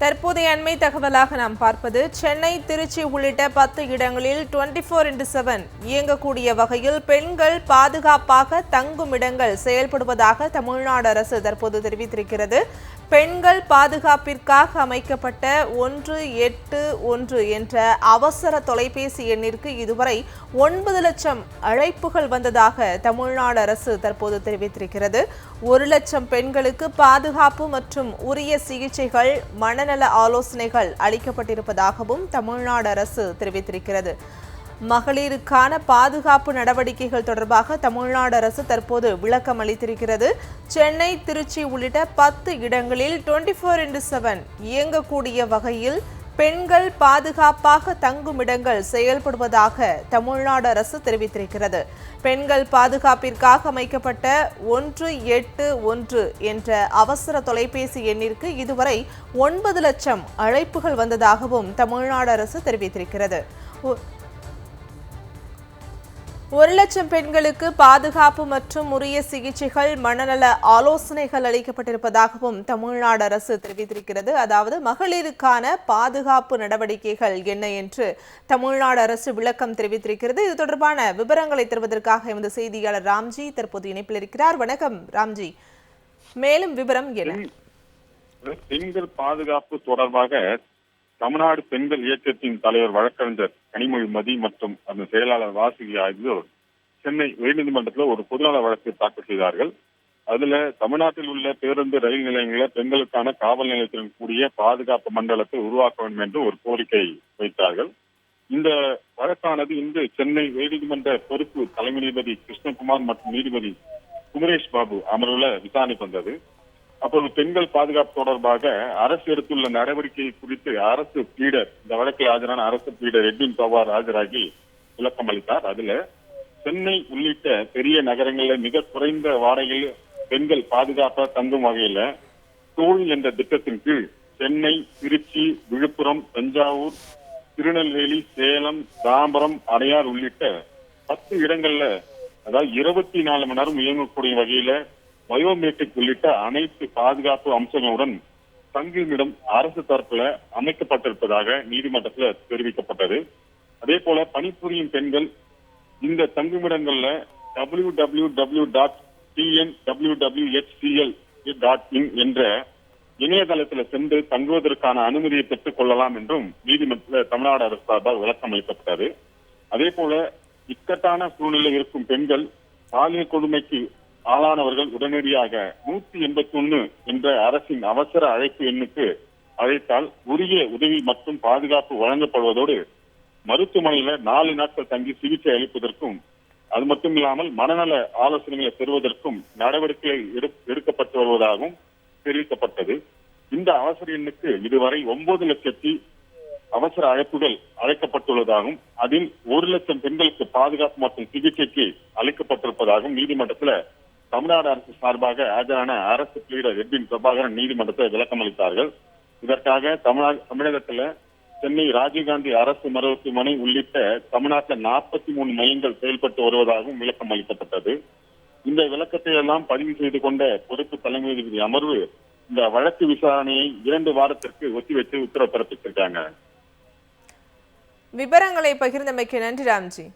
தற்போதைய அண்மை தகவலாக நாம் பார்ப்பது சென்னை திருச்சி உள்ளிட்ட பத்து இடங்களில் டுவெண்ட்டி ஃபோர் இன்டு செவன் இயங்கக்கூடிய வகையில் பெண்கள் பாதுகாப்பாக தங்கும் இடங்கள் செயல்படுவதாக தமிழ்நாடு அரசு தற்போது தெரிவித்திருக்கிறது. பெண்கள் பாதுகாப்பிற்காக அமைக்கப்பட்ட ஒன்று எட்டு ஒன்று என்ற அவசர தொலைபேசி எண்ணிற்கு இதுவரை ஒன்பது லட்சம் அழைப்புகள் வந்ததாக தமிழ்நாடு அரசு தற்போது தெரிவித்திருக்கிறது. ஒரு லட்சம் பெண்களுக்கு பாதுகாப்பு மற்றும் உரிய சிகிச்சைகள் மன மனநல ஆலோசனைகள் அளிக்கப்பட்டிருப்பதாகவும் தமிழ்நாடு அரசு தெரிவித்திருக்கிறது. மகளிருக்கான பாதுகாப்பு நடவடிக்கைகள் தொடர்பாக தமிழ்நாடு அரசு தற்போது விளக்கம் அளித்திருக்கிறது. சென்னை திருச்சி உள்ளிட்ட பத்து இடங்களில் டுவெண்ட்டி ஃபோர் இன்டு செவன் இயங்கக்கூடிய வகையில் பெண்கள் பாதுகாப்பாக தங்கும் இடங்கள் செயல்படுவதாக தமிழ்நாடு அரசு தெரிவித்திருக்கிறது. பெண்கள் பாதுகாப்பிற்காக அமைக்கப்பட்ட ஒன்று எட்டு ஒன்று என்ற அவசர தொலைபேசி எண்ணிற்கு இதுவரை ஒன்பது லட்சம் அழைப்புகள் வந்ததாகவும் தமிழ்நாடு அரசு தெரிவித்திருக்கிறது. ஒ- ஒரு லட்சம் பெண்களுக்கு பாதுகாப்பு மற்றும் உரிய சிகிச்சைகள் மனநல ஆலோசனைகள் அளிக்கப்பட்டிருப்பதாகவும் தமிழ்நாடு அரசு தெரிவித்திருக்கிறது. அதாவது மகளிருக்கான பாதுகாப்பு நடவடிக்கைகள் என்ன என்று தமிழ்நாடு அரசு விளக்கம் தெரிவித்திருக்கிறது. இது தொடர்பான விவரங்களை தருவதற்காக எமது செய்தியாளர் ராம்ஜி தற்போது இணைப்பில் இருக்கிறார். வணக்கம் ராம்ஜி. மேலும் விவரம் என்ன? பெண்கள் பாதுகாப்பு தொடர்பாக தமிழ்நாடு பெண்கள் இயக்கத்தின் தலைவர் வழக்கறிஞர் கனிமொழி மதி மற்றும் அந்த செயலாளர் வாசகி ஆகியோர் சென்னை உயர்நீதிமன்றத்தில் ஒரு பொதுநல வழக்கு தாக்கல் செய்தார்கள். அதுல தமிழ்நாட்டில் உள்ள பேருந்து ரயில் நிலையங்களில் பெண்களுக்கான காவல் நிலையத்துடன் கூடிய பாதுகாப்பு மண்டலத்தை உருவாக்க வேண்டும் என்று ஒரு கோரிக்கை வைத்தார்கள். இந்த வழக்கானது இன்று சென்னை உயர்நீதிமன்ற பொறுப்பு தலைமை நீதிபதி கிருஷ்ணகுமார் மற்றும் நீதிபதி குமரேஷ் பாபு அமர்வுல விசாரணைக்கு வந்தது அப்போது பெண்கள் பாதுகாப்பு தொடர்பாக அரசு எடுத்துள்ள நடவடிக்கை குறித்து அரசு பீடர் இந்த வழக்கில் ஆஜரான அரசு பீடர் எட்வின் பவார் ஆஜராகி விளக்கம் அளித்தார். அதுல சென்னை உள்ளிட்ட பெரிய நகரங்களில் மிக குறைந்த வாடகையில் பெண்கள் பாதுகாப்பா தங்கும் வகையில தோல் என்ற திட்டத்தின் கீழ் சென்னை திருச்சி விழுப்புரம் தஞ்சாவூர் திருநெல்வேலி சேலம் தாம்பரம் அடையார் உள்ளிட்ட பத்து இடங்கள்ல அதாவது இருபத்தி நாலு மணி நேரம் இயங்கக்கூடிய வகையில பயோமெட்ரிக் உள்ளிட்ட அனைத்து பாதுகாப்பு அம்சங்களுடன் தங்குமிடம் அரசு தரப்புல அமைக்கப்பட்டிருப்பதாக நீதிமன்றத்துல தெரிவிக்கப்பட்டது. அதே போல பணிபுரியும் பெண்கள் இந்த தங்குமிடங்கள்ல W W W dot TN W W HCL dot in என்ற இணையதளத்தில் சென்று தங்குவதற்கான அனுமதியை பெற்றுக் கொள்ளலாம் என்றும் நீதிமன்ற தமிழ்நாடு அரசு சார்பால் விளக்கம் அளிக்கப்பட்டது அதே போல இக்கட்டான சூழ்நிலை இருக்கும் பெண்கள் பாலியல் கொடுமைக்கு ஆளானவர்கள் உடனடியாக நூத்தி எண்பத்தி ஒண்ணு என்ற அரசின் அவசர அழைப்பு எண்ணுக்கு அழைத்தால் உரிய உதவி மற்றும் பாதுகாப்பு வழங்கப்படுவதோடு மருத்துவமனையில நாலு நாட்கள் தங்கி சிகிச்சை அளிப்பதற்கும் அது மட்டும் இல்லாமல் மனநல ஆலோசனைகளை பெறுவதற்கும் நடவடிக்கைகள் எடு- எடுக்கப்பட்டு வருவதாகவும் தெரிவிக்கப்பட்டது. இந்த அவசர எண்ணுக்கு இதுவரை ஒன்பது லட்சத்தி அவசர அழைப்புகள் அழைக்கப்பட்டுள்ளதாகவும் அதில் ஒரு லட்சம் பெண்களுக்கு பாதுகாப்பு மற்றும் சிகிச்சைக்கு அளிக்கப்பட்டிருப்பதாகவும் நீதிமன்றத்தில் தமிழ்நாடு அரசு சார்பாக ஆஜரான அரசு பீடர் எட்வின் பிரபாகரன் நீதிமன்றத்தில் விளக்கம் அளித்தார்கள். இதற்காக தமிழக தமிழகத்துல சென்னை ராஜீவ்காந்தி அரசு மருத்துவமனை உள்ளிட்ட தமிழ்நாட்டில் நாற்பத்தி மூணு மையங்கள் செயல்பட்டு வருவதாகவும் விளக்கம் அளிக்கப்பட்டது. இந்த விளக்கத்தை எல்லாம் பதிவு செய்து கொண்ட பொறுப்பு தலைமை நீதிபதி அமர்வு இந்த வழக்கு விசாரணையை இரண்டு வாரத்திற்கு ஒத்திவைத்து உத்தரவு பிறப்பித்திருக்காங்க. விவரங்களை பகிர்ந்தமைக்கு நன்றி ராம்ஜி.